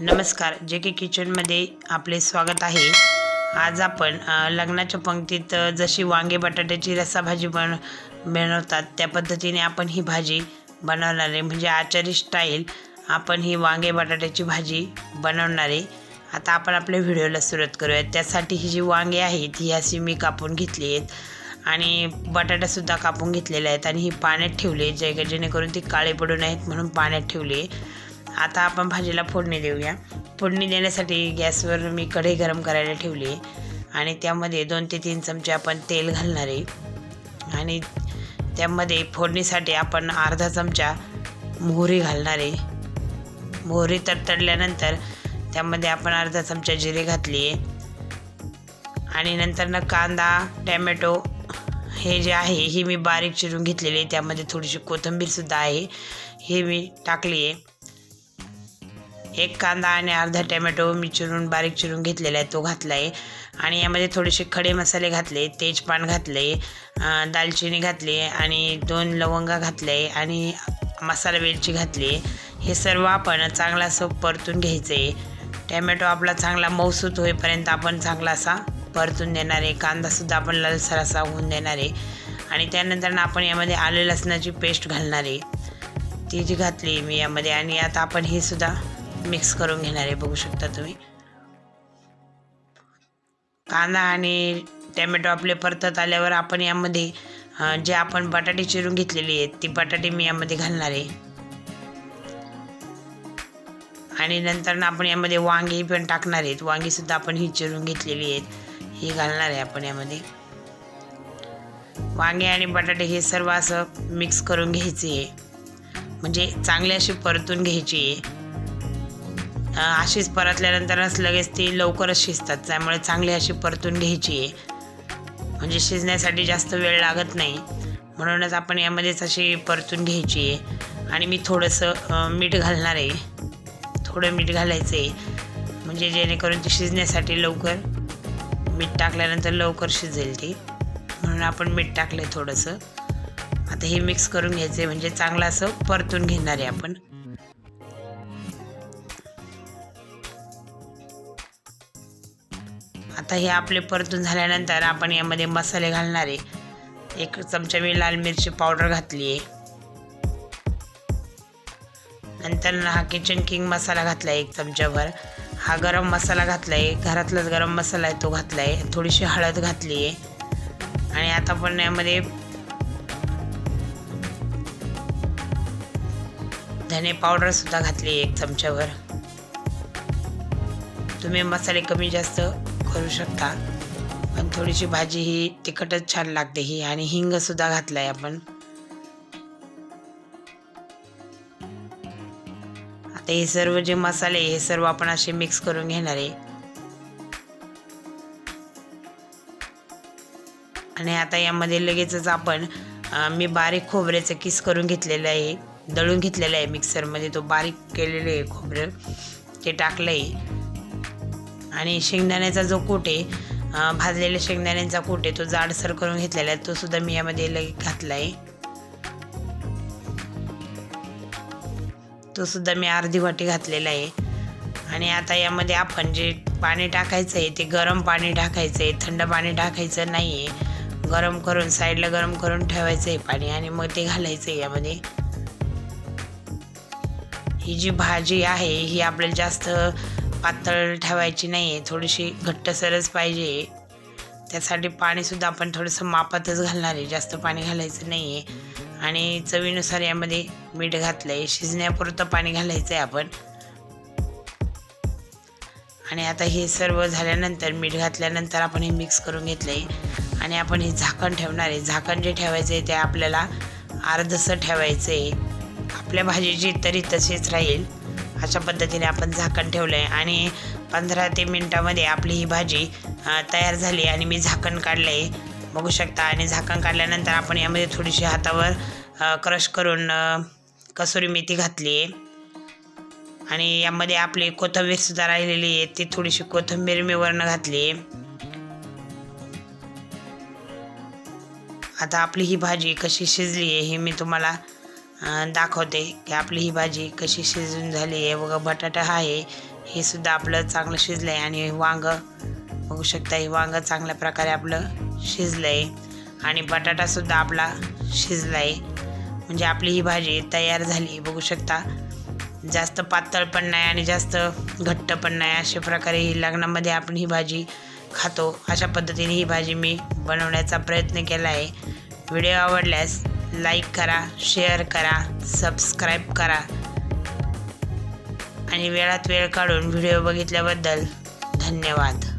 नमस्कार जे के किचनमध्ये आपले स्वागत आहे. आज आपण लग्नाच्या पंक्तीत जशी वांगे बटाट्याची रस्साभाजी बन बनवतात त्या पद्धतीने आपण ही भाजी बनवणार आहे. म्हणजे आचारी स्टाईल आपण ही वांगे बटाट्याची भाजी बनवणार आहे. आता आपण आपल्या व्हिडिओला सुरुवात करूया त्यासाठी ही जी वांगे आहेत ही अशी मी कापून घेतली आहेत. आणि बटाटासुद्धा कापून घेतलेल्या आहेत. आणि ही पाण्यात ठेवली आहे जे जेणेकरून ती काळे पडू नयेत म्हणून पाण्यात ठेवली आहे. आता आपण भाजीला फोडणी देऊया. फोडणी देण्यासाठी गॅसवर मी कढई गरम करायला ठेवली आहे. आणि त्यामध्ये दोन ते तीन चमचे आपण तेल घालणार आहे. आणि त्यामध्ये फोडणीसाठी आपण अर्धा चमचा मोहरी घालणार आहे. मोहरी तडतडल्यानंतर त्यामध्ये आपण अर्धा चमचा जिरे घातली आहे. आणि नंतर ना कांदा टॅमॅटो हे जे आहे हे मी बारीक चिरून घेतलेले आहे. त्यामध्ये थोडीशी कोथिंबीरसुद्धा आहे. हे मी टाकली आहे. एक कांदा आणि अर्धा टॅमॅटो मी चिरून बारीक चिरून घेतलेला आहे तो घातला आहे आणि यामध्ये थोडेसे खडे मसाले घातले तेजपान घातले दालचिनी घातली आणि दोन लवंगा घातले आणि मसाला वेलची घातली. हे सर्व आपण चांगला असं परतून घ्यायचं. आहे टॅमॅटो आपला चांगला मौसूत होईपर्यंत आपण चांगला असा परतून देणार आहे कांदासुद्धा आपण लालसर असा होऊन देणार. आहे आणि त्यानंतर आपण यामध्ये आले लसणाची पेस्ट घालणार. आहे ती जी घातली मी यामध्ये आणि आता आपण हे सुद्धा मिक्स करून घेणार आहे बघू शकता तुम्ही. कांदा आणि टॅमॅटो आपले परतत आल्यावर आपण यामध्ये जे आपण बटाटे चिरून घेतलेली आहेत ती बटाटे मी यामध्ये घालणार आहे. आणि नंतर ना आपण यामध्ये वांगी पण टाकणार आहेत. वांगीसुद्धा आपण ही चिरून घेतलेली आहेत. ही घालणार आहे आपण यामध्ये. वांगे आणि बटाटे हे सर्व असं मिक्स करून घ्यायचे आहे. म्हणजे चांगले अशी परतून घ्यायची आहे. अशीच परतल्यानंतरच लगेच ती लवकरच शिजतात. त्यामुळे चांगली अशी परतून घ्यायची आहे. म्हणजे शिजण्यासाठी जास्त वेळ लागत नाही. म्हणूनच आपण यामध्येच अशी परतून घ्यायची आहे. आणि मी थोडंसं मीठ घालणार आहे. थोडं मीठ घालायचं आहे. म्हणजे जेणेकरून ती शिजण्यासाठी लवकर मीठ टाकल्यानंतर लवकर शिजेल ती. म्हणून आपण मीठ टाकलं आहे थोडंसं. आता हे मिक्स करून घ्यायचं आहे म्हणजे चांगलं असं परतून घेणार आहे आपण. आता हे आपले परतून झाल्यानंतर आपण यामध्ये मसाले घालणार आहे. एक चमचा मी लाल मिरची पावडर घातली आहे. नंतर हा किचन किंग मसाला घातला आहे एक चमच्याभर. हा गरम मसाला घातला आहे घरातलाच गरम मसाला आहे तो घातला आहे थोडीशी हळद घातली आहे. आणि आता आपण यामध्ये धने पावडरसुद्धा घातली आहे एक चमच्याभर. तुम्ही मसाले कमी जास्त करू शकता. पण थोडीशी भाजी ही तिखटच छान लागते ही आणि हिंगसुद्धा घातलाय आपण. आता हे सर्व जे मसाले हे सर्व आपण असे मिक्स करून घेणार आहे. आणि आता यामध्ये लगेचच आपण मी बारीक खोबऱ्याचं किस करून घेतलेलं आहे. दळून घेतलेलं आहे मिक्सरमध्ये तो बारीक केलेलं आहे खोबरं. ते टाकलं आहे आणि शेंगदाण्याचा जो कूट आहे भाजलेल्या शेंगदाण्यांचा कूट आहे तो जाडसर करून घेतलेला आहे तो सुद्धा मी यामध्ये लगे घातला आहे तो सुद्धा मी अर्धी वाटी घातलेला आहे. आणि आता यामध्ये आपण जे पाणी टाकायचं आहे ते गरम पाणी टाकायचं आहे थंड पाणी टाकायचं नाही आहे गरम करून साईडला गरम करून ठेवायचं आहे पाणी आणि मग ते घालायचं आहे यामध्ये. ही जी भाजी आहे ही आपल्याला जास्त पातळ ठेवायची नाही आहे थोडीशी घट्टसरच पाहिजे. त्यासाठी पाणीसुद्धा आपण थोडंसं मापातच घालणार आहे जास्त पाणी घालायचं नाही आहे आणि चवीनुसार यामध्ये मीठ घातलं आहे शिजण्यापुरतं पाणी घालायचं आहे आपण. आणि आता हे सर्व झाल्यानंतर मीठ घातल्यानंतर आपण हे मिक्स करून घेतलं आहे आणि आपण हे झाकण ठेवणार आहे. झाकण जे ठेवायचं आहे ते आपल्याला अर्धसं ठेवायचं आहे आपल्या भाजीची तरी तशीच राहील. अशा पद्धतीने आपण झाकण ठेवलं आहे आणि पंधरा ते मिनटामध्ये आपली ही भाजी तयार झाली आणि मी झाकण काढलं आहे बघू शकता आणि झाकण काढल्यानंतर आपण यामध्ये थोडीशी हातावर क्रश करून कसुरी मेथी घातली आहे आणि यामध्ये आपली कोथंबीरसुद्धा राहिलेली आहे. ती थोडीशी कोथिंबीर मी वरनं घातली आहे आता आपली ही भाजी कशी शिजली आहे हे मी तुम्हाला दाखवते की आपली ही भाजी कशी शिजून झाली आहे. बघा बटाटा आहे. हे सुद्धा आपलं चांगलं शिजलं आहे आणि वांग बघू शकता हे वांग चांगल्या प्रकारे आपलं शिजलं आहे आणि बटाटासुद्धा आपला शिजला आहे म्हणजे आपली ही भाजी तयार झाली बघू शकता. जास्त पातळ पण नाही आणि जास्त घट्ट पण नाही. अशा प्रकारे ही लग्नामध्ये आपण ही भाजी खातो. अशा पद्धतीने ही भाजी मी बनवण्याचा प्रयत्न केला आहे व्हिडिओ आवडल्यास लाईक करा शेअर करा सबस्क्राईब करा. आणि वेळात वेळ काढून व्हिडिओ बघितल्याबद्दल धन्यवाद.